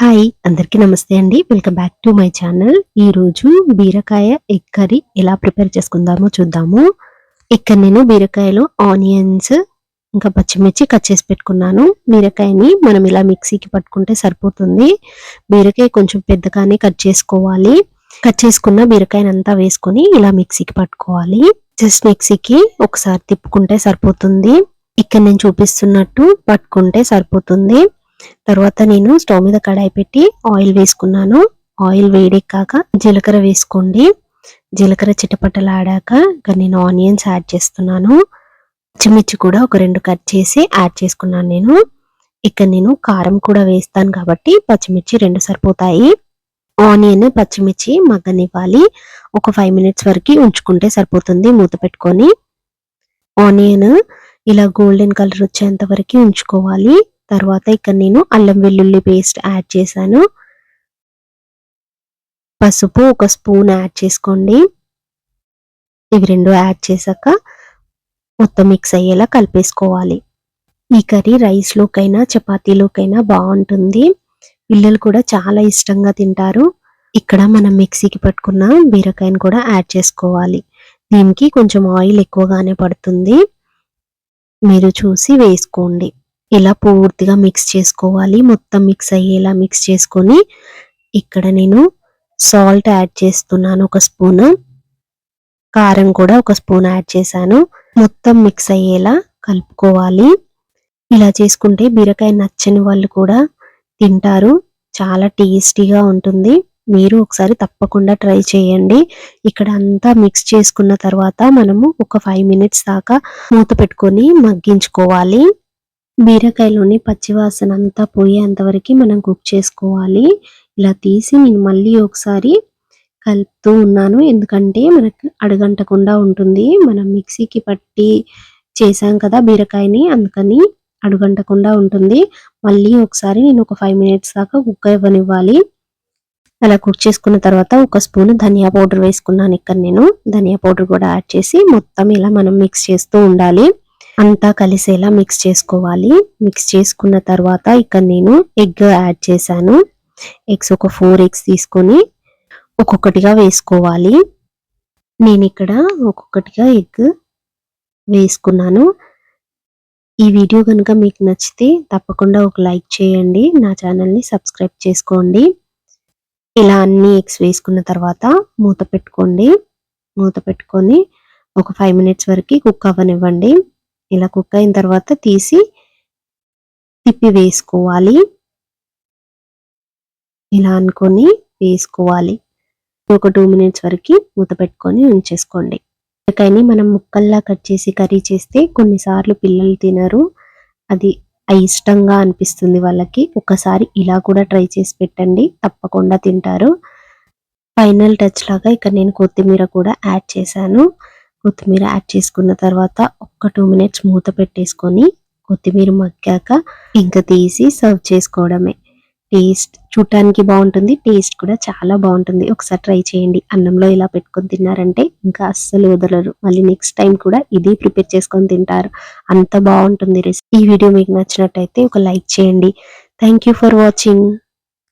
Hi అందరికీ నమస్తే అండి. Welcome back to my channel. ఈ రోజు బీరకాయ ఎగ్ కర్రీ ఎలా ప్రిపేర్ చేసుకుందామో చూద్దాము. ఇక్కడ నేను బీరకాయలో ఆనియన్స్ ఇంకా పచ్చిమిర్చి కట్ చేసి పెట్టుకున్నాను. బీరకాయని మనం ఇలా మిక్సీకి పట్టుకుంటే సరిపోతుంది. బీరకాయ కొంచెం పెద్దగానే కట్ చేసుకోవాలి. కట్ చేసుకున్న బీరకాయని అంతా వేసుకొని ఇలా మిక్సీకి పట్టుకోవాలి. జస్ట్ మిక్సీకి ఒకసారి తిప్పుకుంటే సరిపోతుంది. ఇక్కడ నేను చూపిస్తున్నట్టు పట్టుకుంటే సరిపోతుంది. తర్వాత నేను స్టవ్ మీద కడాయి పెట్టి ఆయిల్ వేసుకున్నాను. ఆయిల్ వేడెక్కాక జీలకర్ర వేసుకోండి. జీలకర్ర చిటపటలాడాక ఇంకా నేను ఆనియన్స్ యాడ్ చేస్తున్నాను. పచ్చిమిర్చి కూడా ఒక రెండు కట్ చేసి యాడ్ చేసుకున్నాను నేను. ఇక్కడ నేను కారం కూడా వేస్తాను కాబట్టి పచ్చిమిర్చి రెండు సరిపోతాయి. ఆనియన్ పచ్చిమిర్చి మగ్గనివ్వాలి. ఒక ఫైవ్ మినిట్స్ వరకు ఉంచుకుంటే సరిపోతుంది మూత పెట్టుకొని. ఆనియన్ ఇలా గోల్డెన్ కలర్ వచ్చేంత వరకు ఉంచుకోవాలి. తర్వాత ఇక్కడ నేను అల్లం వెల్లుల్లి పేస్ట్ యాడ్ చేశాను. పసుపు ఒక స్పూన్ యాడ్ చేసుకోండి. ఇవి రెండు యాడ్ చేశాక మొత్తం మిక్స్ అయ్యేలా కలిపేసుకోవాలి. ఈ కర్రీ రైస్లోకైనా చపాతీలోకైనా బాగుంటుంది. పిల్లలు కూడా చాలా ఇష్టంగా తింటారు. ఇక్కడ మనం మిక్సీకి పట్టుకున్న బీరకాయను కూడా యాడ్ చేసుకోవాలి. దీనికి కొంచెం ఆయిల్ ఎక్కువగానే పడుతుంది. మీరు చూసి వేసుకోండి. ఇలా పూర్తిగా మిక్స్ చేసుకోవాలి. మొత్తం మిక్స్ అయ్యేలా మిక్స్ చేసుకొని ఇక్కడ నేను సాల్ట్ యాడ్ చేస్తున్నాను ఒక స్పూన్ కారం కూడా ఒక స్పూన్ యాడ్ చేశాను. మొత్తం మిక్స్ అయ్యేలా కలుపుకోవాలి. ఇలా చేసుకుంటే బీరకాయ నచ్చని వాళ్ళు కూడా తింటారు. చాలా టేస్టీగా ఉంటుంది. మీరు ఒకసారి తప్పకుండా ట్రై చేయండి. ఇక్కడ అంతా మిక్స్ చేసుకున్న తర్వాత మనము ఒక ఫైవ్ మినిట్స్ దాకా మూత పెట్టుకొని మగ్గించుకోవాలి. బీరకాయలోని పచ్చివాసన అంతా పోయేంత వరకు మనం కుక్ చేసుకోవాలి. ఇలా తీసి నేను మళ్ళీ ఒకసారి కలుపుతూ ఉన్నాను. ఎందుకంటే మనకు అడగంటకుండా ఉంటుంది. మనం మిక్సీకి పట్టి చేసాం కదా బీరకాయని అందుకని అడుగంటకుండా ఉంటుంది. మళ్ళీ ఒకసారి నేను ఒక ఫైవ్ మినిట్స్ దాకా కుక్ ఇవ్వనివ్వాలి అలా కుక్ చేసుకున్న తర్వాత ఒక స్పూన్ ధనియా పౌడర్ వేసుకున్నాను ఇక్కడ నేను. ధనియా పౌడర్ కూడా యాడ్ చేసి మొత్తం ఇలా మనం మిక్స్ చేస్తూ ఉండాలి. అంతా కలిసేలా మిక్స్ చేసుకోవాలి. మిక్స్ చేసుకున్న తర్వాత ఇక్కడ నేను ఎగ్ యాడ్ చేశాను. ఎగ్స్ ఒక ఫోర్ ఎగ్స్ తీసుకొని ఒక్కొక్కటిగా వేసుకోవాలి. నేను ఇక్కడ ఒక్కొక్కటిగా ఎగ్ వేసుకున్నాను. ఈ వీడియో కనుక మీకు నచ్చితే తప్పకుండా ఒక లైక్ చేయండి. నా ఛానల్ని సబ్స్క్రైబ్ చేసుకోండి. ఇలా అన్ని ఎగ్స్ వేసుకున్న తర్వాత మూత పెట్టుకోండి. మూత పెట్టుకొని ఒక ఫైవ్ మినిట్స్ వరకు కుక్ అవ్వనివ్వండి. ఇలా కుక్ అయిన తర్వాత తీసి తిప్పి వేసుకోవాలి. ఇలా అనుకొని వేసుకోవాలి. ఒక టూ మినిట్స్ వరకు మూత పెట్టుకొని ఉంచేసుకోండి. ఉల్లిపాయని మనం ముక్కల్లా కట్ చేసి కర్రీ చేస్తే కొన్నిసార్లు పిల్లలు తినరు. అది అయిష్టంగా అనిపిస్తుంది వాళ్ళకి. ఒకసారి ఇలా కూడా ట్రై చేసి పెట్టండి. తప్పకుండా తింటారు. ఫైనల్ టచ్ లాగా ఇక్కడ నేను కొత్తిమీర కూడా యాడ్ చేశాను. కొత్తిమీర యాడ్ చేసుకున్న తర్వాత ఒక్క టూ మినిట్స్ మూత పెట్టేసుకొని కొత్తిమీర మగ్గాక ఇంకా తీసి సర్వ్ చేసుకోవడమే. టేస్ట్ చూడటానికి బాగుంటుంది టేస్ట్ కూడా చాలా బాగుంటుంది. ఒకసారి ట్రై చేయండి. అన్నంలో ఇలా పెట్టుకొని తిన్నారంటే ఇంకా అస్సలు వదలరు. మళ్ళీ నెక్స్ట్ టైం కూడా ఇది ప్రిపేర్ చేసుకొని తింటారు. అంత బాగుంటుంది రెసిపీ. ఈ వీడియో మీకు నచ్చినట్టయితే ఒక లైక్ చేయండి. Thank for watching